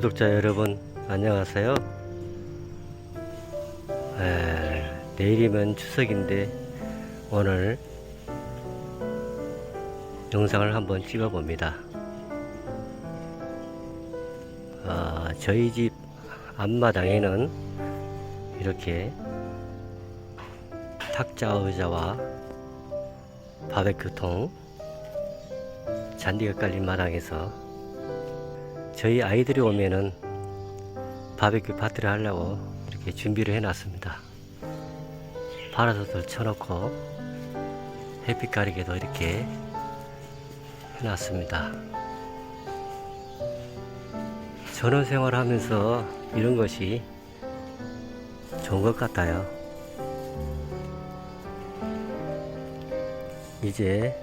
구독자 여러분 안녕하세요. 에, 내일이면 추석인데 오늘 영상을 한번 찍어 봅니다. 아, 저희 집 앞마당에는 이렇게 탁자 의자와 바베큐통 잔디가 깔린 마당에서 저희 아이들이 오면은 바베큐 파티를 하려고 이렇게 준비를 해놨습니다. 파라솔들 쳐놓고 햇빛 가리개도 이렇게 해놨습니다. 전원 생활하면서 이런 것이 좋은 것 같아요. 이제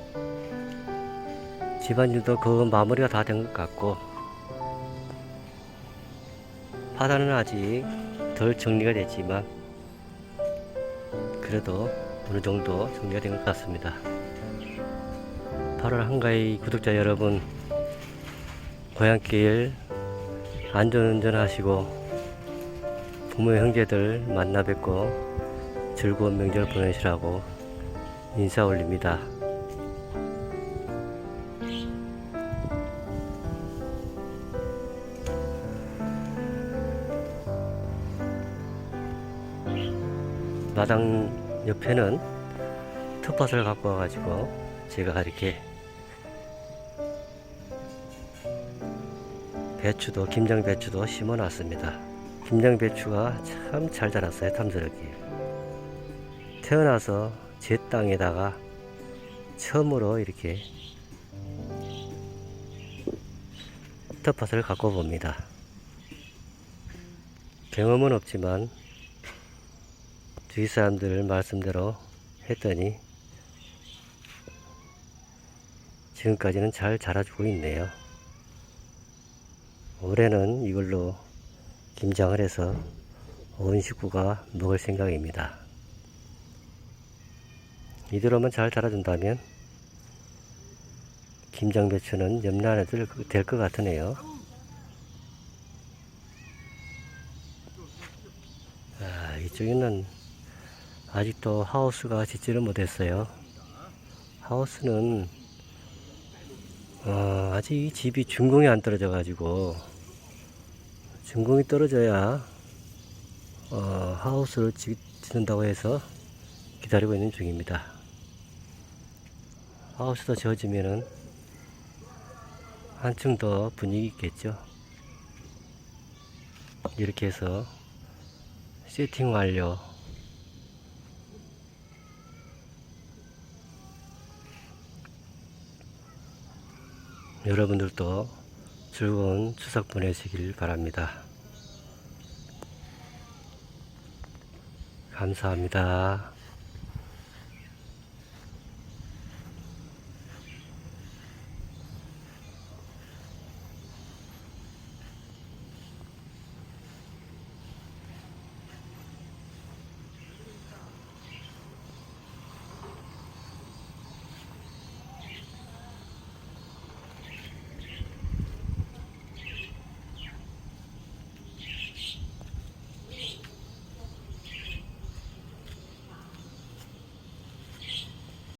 집안일도 그 마무리가 다 된 것 같고 바다는 아직 덜 정리가 됐지만 그래도 어느 정도 정리가 된 것 같습니다. 8월 한가위 구독자 여러분 고향길 안전운전 하시고 부모 형제들 만나 뵙고 즐거운 명절 보내시라고 인사 올립니다. 마당 옆에는 텃밭을 갖고 와가지고 제가 이렇게 배추도 김장 배추도 심어 놨습니다. 김장 배추가 참 잘 자랐어요 탐스럽게. 태어나서 제 땅에다가 처음으로 이렇게 텃밭을 갖고 봅니다. 경험은 없지만 주위 사람들 말씀대로 했더니 지금까지는 잘 자라주고 있네요. 올해는 이걸로 김장을 해서 온 식구가 먹을 생각입니다. 이대로만 잘 자라준다면 김장 배추는 염려 안 해도 될것 같으네요. 아, 이쪽에는 아직도 하우스가 짓지를 못했어요. 하우스는 어, 아직 이 집이 준공이 안 떨어져 가지고 준공이 떨어져야 어, 하우스를 짓, 짓는다고 해서 기다리고 있는 중입니다. 하우스도 지어지면은 한층 더 분위기 있겠죠. 이렇게 해서 세팅 완료. 여러분들도 즐거운 추석 보내시길 바랍니다. 감사합니다.